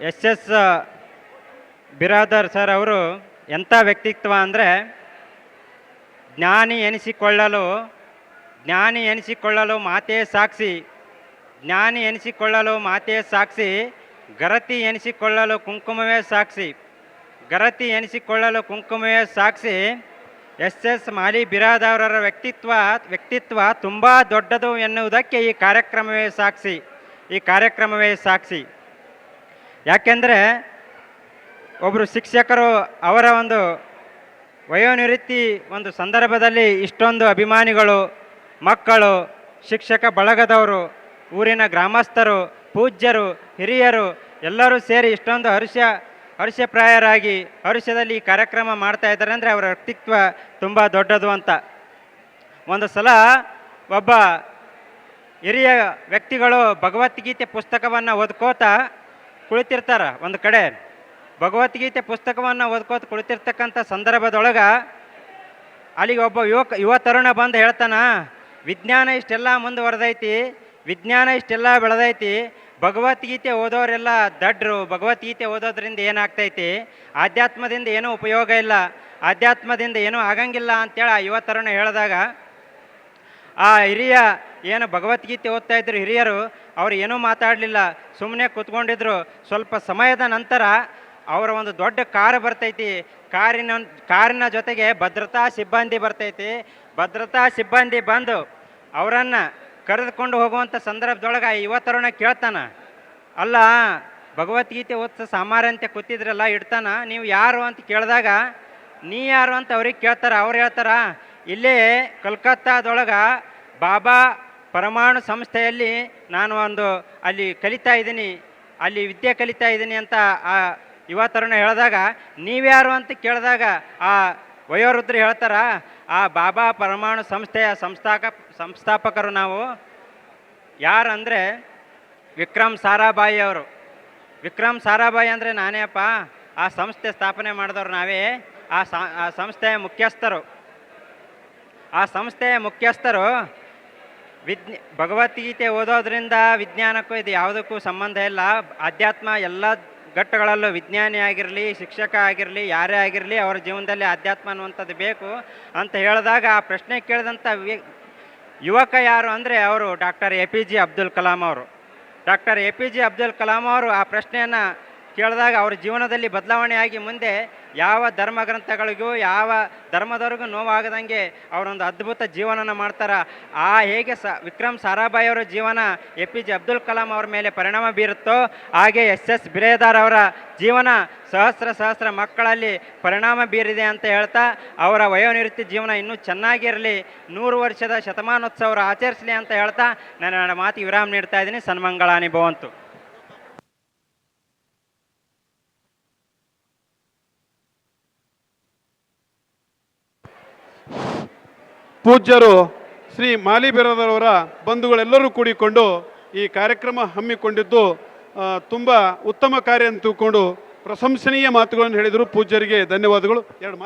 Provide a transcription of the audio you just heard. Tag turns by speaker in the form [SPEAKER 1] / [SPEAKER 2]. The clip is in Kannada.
[SPEAKER 1] ಎಸ್ ಎಸ್ ಬಿರಾದರ್ ಸರ್ ಅವರು ಎಂಥ ವ್ಯಕ್ತಿತ್ವ ಅಂದರೆ ಜ್ಞಾನಿ ಎನಿಸಿಕೊಳ್ಳಲು ಜ್ಞಾನಿ ಎನಿಸಿಕೊಳ್ಳಲು ಮಾತೇ ಸಾಕ್ಷಿ ಜ್ಞಾನಿ ಎನಿಸಿಕೊಳ್ಳಲು ಮಾತೇ ಸಾಕ್ಷಿ ಗರತಿ ಎನಿಸಿಕೊಳ್ಳಲು ಕುಂಕುಮವೇ ಸಾಕ್ಷಿ ಗರತಿ ಎನಿಸಿಕೊಳ್ಳಲು ಕುಂಕುಮವೇ ಸಾಕ್ಷಿ ಎಸ್ ಎಸ್ ಮಾಲಿ ಬಿರಾದವರರ ವ್ಯಕ್ತಿತ್ವ ವ್ಯಕ್ತಿತ್ವ ತುಂಬ ದೊಡ್ಡದು ಎನ್ನುವುದಕ್ಕೆ ಈ ಕಾರ್ಯಕ್ರಮವೇ ಸಾಕ್ಷಿ ಈ ಕಾರ್ಯಕ್ರಮವೇ ಸಾಕ್ಷಿ ಯಾಕೆಂದರೆ ಒಬ್ಬರು ಶಿಕ್ಷಕರು ಅವರ ಒಂದು ವಯೋನಿವೃತ್ತಿ ಒಂದು ಸಂದರ್ಭದಲ್ಲಿ ಇಷ್ಟೊಂದು ಅಭಿಮಾನಿಗಳು, ಮಕ್ಕಳು, ಶಿಕ್ಷಕ ಬಳಗದವರು, ಊರಿನ ಗ್ರಾಮಸ್ಥರು, ಪೂಜ್ಯರು, ಹಿರಿಯರು ಎಲ್ಲರೂ ಸೇರಿ ಇಷ್ಟೊಂದು ಹರ್ಷ ಹರ್ಷಪ್ರಾಯರಾಗಿ ಹರ್ಷದಲ್ಲಿ ಈ ಕಾರ್ಯಕ್ರಮ ಮಾಡ್ತಾ ಇದ್ದಾರೆ ಅಂದರೆ ಅವರ ವ್ಯಕ್ತಿತ್ವ ತುಂಬ ದೊಡ್ಡದು ಅಂತ. ಒಂದು ಸಲ ಒಬ್ಬ ಹಿರಿಯ ವ್ಯಕ್ತಿಗಳು ಭಗವದ್ಗೀತೆ ಪುಸ್ತಕವನ್ನು ಓದ್ಕೋತಾ ಕುಳಿತಿರ್ತಾರ. ಒಂದು ಕಡೆ ಭಗವದ್ಗೀತೆ ಪುಸ್ತಕವನ್ನು ಓದ್ಕೋತ ಕುಳಿತಿರ್ತಕ್ಕಂಥ ಸಂದರ್ಭದೊಳಗೆ ಅಲ್ಲಿಗೆ ಒಬ್ಬ ಯುವಕ, ಯುವ ತರುಣ ಬಂದು ಹೇಳ್ತಾನ, ವಿಜ್ಞಾನ ಇಷ್ಟೆಲ್ಲ ಮುಂದುವರೆದೈತಿ, ವಿಜ್ಞಾನ ಇಷ್ಟೆಲ್ಲ ಬೆಳೆದೈತಿ, ಭಗವದ್ಗೀತೆ ಓದೋರೆಲ್ಲ ದಡ್ರು, ಭಗವದ್ಗೀತೆ ಓದೋದ್ರಿಂದ ಏನಾಗ್ತೈತಿ, ಆಧ್ಯಾತ್ಮದಿಂದ ಏನೂ ಉಪಯೋಗ ಇಲ್ಲ, ಆಧ್ಯಾತ್ಮದಿಂದ ಏನೂ ಆಗಂಗಿಲ್ಲ ಅಂತೇಳಿ ಆ ಯುವ ತರುಣ ಹೇಳಿದಾಗ, ಆ ಹಿರಿಯ ಏನು ಭಗವದ್ಗೀತೆ ಓದ್ತಾ ಇದ್ರು ಹಿರಿಯರು, ಅವರು ಏನೂ ಮಾತಾಡಲಿಲ್ಲ ಸುಮ್ಮನೆ ಕೂತ್ಕೊಂಡಿದ್ರು. ಸ್ವಲ್ಪ ಸಮಯದ ನಂತರ ಅವರ ಒಂದು ದೊಡ್ಡ ಕಾರ್ ಬರ್ತೈತಿ. ಕಾರಿನ ಕಾರಿನ ಜೊತೆಗೆ ಭದ್ರತಾ ಸಿಬ್ಬಂದಿ ಬರ್ತೈತಿ. ಭದ್ರತಾ ಸಿಬ್ಬಂದಿ ಬಂದು ಅವರನ್ನು ಕರೆದುಕೊಂಡು ಹೋಗುವಂಥ ಸಂದರ್ಭದೊಳಗೆ ಆ ಯುವ ತರುಣ ಕೇಳ್ತಾನ, ಅಲ್ಲ, ಭಗವದ್ಗೀತೆ ಓದ್ತ ಸಾಮಾರ್ಯ ಅಂತ ಕೂತಿದ್ರಲ್ಲ, ಇಡ್ತಾನ? ನೀವು ಯಾರು ಅಂತ ಕೇಳಿದಾಗ, ನೀ ಯಾರು? ಅಂತ ಅವ್ರಿಗೆ ಕೇಳ್ತಾರ. ಅವ್ರು ಹೇಳ್ತಾರ, ಇಲ್ಲೇ ಕಲ್ಕತ್ತಾದೊಳಗೆ ಬಾಬಾ ಪರಮಾಣು ಸಂಸ್ಥೆಯಲ್ಲಿ ನಾನು ಒಂದು ಅಲ್ಲಿ ಕಲಿತಾ ಇದ್ದೀನಿ, ಅಲ್ಲಿ ವಿದ್ಯೆ ಕಲಿತಾ ಇದ್ದೀನಿ ಅಂತ ಆ ಯುವ ತರುಣ ಹೇಳಿದಾಗ, ನೀವ್ಯಾರು ಅಂತ ಕೇಳಿದಾಗ ಆ ವಯೋವೃದ್ಧರು ಹೇಳ್ತಾರ, ಆ ಬಾಬಾ ಪರಮಾಣು ಸಂಸ್ಥೆಯ ಸಂಸ್ಥಾಕ, ಸಂಸ್ಥಾಪಕರು ನಾವು. ಯಾರಂದರೆ ವಿಕ್ರಮ್ ಸಾರಾಭಾಯಿ ಅವರು. ವಿಕ್ರಮ್ ಸಾರಾಭಾಯಿ ಅಂದರೆ ನಾನೇ ಅಪ್ಪ ಆ ಸಂಸ್ಥೆ ಸ್ಥಾಪನೆ ಮಾಡಿದವರು ನಾವೇ ಆ ಸಂಸ್ಥೆಯ ಮುಖ್ಯಸ್ಥರು. ಆ ಸಂಸ್ಥೆಯ ಮುಖ್ಯಸ್ಥರು ವಿಜ್ಞ ಭಗವದ್ಗೀತೆ ಓದೋದ್ರಿಂದ ವಿಜ್ಞಾನಕ್ಕೂ ಇದು ಯಾವುದಕ್ಕೂ ಸಂಬಂಧ ಇಲ್ಲ. ಅಧ್ಯಾತ್ಮ ಎಲ್ಲ ಘಟ್ಟಗಳಲ್ಲೂ ವಿಜ್ಞಾನಿ ಆಗಿರಲಿ, ಶಿಕ್ಷಕ ಆಗಿರಲಿ, ಯಾರೇ ಆಗಿರಲಿ ಅವರ ಜೀವನದಲ್ಲಿ ಅಧ್ಯಾತ್ಮ ಅನ್ನುವಂಥದ್ದು ಬೇಕು ಅಂತ ಹೇಳಿದಾಗ ಆ ಪ್ರಶ್ನೆ ಕೇಳಿದಂಥ ಯುವಕ ಯಾರು ಅಂದರೆ ಅವರು doctor A P J Abdul Kalam ಅವರು. Doctor A P J Abdul Kalam ಅವರು ಆ ಪ್ರಶ್ನೆಯನ್ನು ಕೇಳಿದಾಗ ಅವ್ರ ಜೀವನದಲ್ಲಿ ಬದಲಾವಣೆಯಾಗಿ ಮುಂದೆ ಯಾವ ಧರ್ಮ ಗ್ರಂಥಗಳಿಗೂ, ಯಾವ ಧರ್ಮದವ್ರಿಗೂ ನೋವಾಗದಂಗೆ ಅವರೊಂದು ಅದ್ಭುತ ಜೀವನನ ಮಾಡ್ತಾರೆ. ಆ ಹೇಗೆ ಸ, ವಿಕ್ರಮ್ ಸಾರಾಭಾಯಿ ಅವರ ಜೀವನ A P J Abdul Kalam ಅವ್ರ ಮೇಲೆ ಪರಿಣಾಮ ಬೀರುತ್ತೋ, ಹಾಗೆ ಎಸ್ ಎಸ್ ಬಿರೇದಾರ್ ಅವರ ಜೀವನ ಸಹಸ್ರ ಸಹಸ್ರ ಮಕ್ಕಳಲ್ಲಿ ಪರಿಣಾಮ ಬೀರಿದೆ ಅಂತ ಹೇಳ್ತಾ, ಅವರ ವಯೋನಿವೃತ್ತಿ ಜೀವನ ಇನ್ನೂ ಚೆನ್ನಾಗಿರಲಿ, ನೂರು ವರ್ಷದ ಶತಮಾನೋತ್ಸವ ಆಚರಿಸಲಿ ಅಂತ ಹೇಳ್ತಾ ನಾನು ನನ್ನ ಮಾತಿಗೆ ವಿರಾಮ ನೀಡ್ತಾ ಇದ್ದೀನಿ. ಸನ್ಮಂಗಳಾನಿ ಭವಂತು.
[SPEAKER 2] ಪೂಜ್ಯರು ಶ್ರೀ ಮಾಲಿಬೀರದರವರ ಬಂಧುಗಳೆಲ್ಲರೂ ಕೂಡಿಕೊಂಡು ಈ ಕಾರ್ಯಕ್ರಮ ಹಮ್ಮಿಕೊಂಡಿದ್ದು ತುಂಬ ಉತ್ತಮ ಕಾರ್ಯ ಅಂತ ತಿಳ್ಕೊಂಡು ಪ್ರಶಂಸನೀಯ ಮಾತುಗಳನ್ನು ಹೇಳಿದರು. ಪೂಜ್ಯರಿಗೆ ಧನ್ಯವಾದಗಳು. ಎರಡು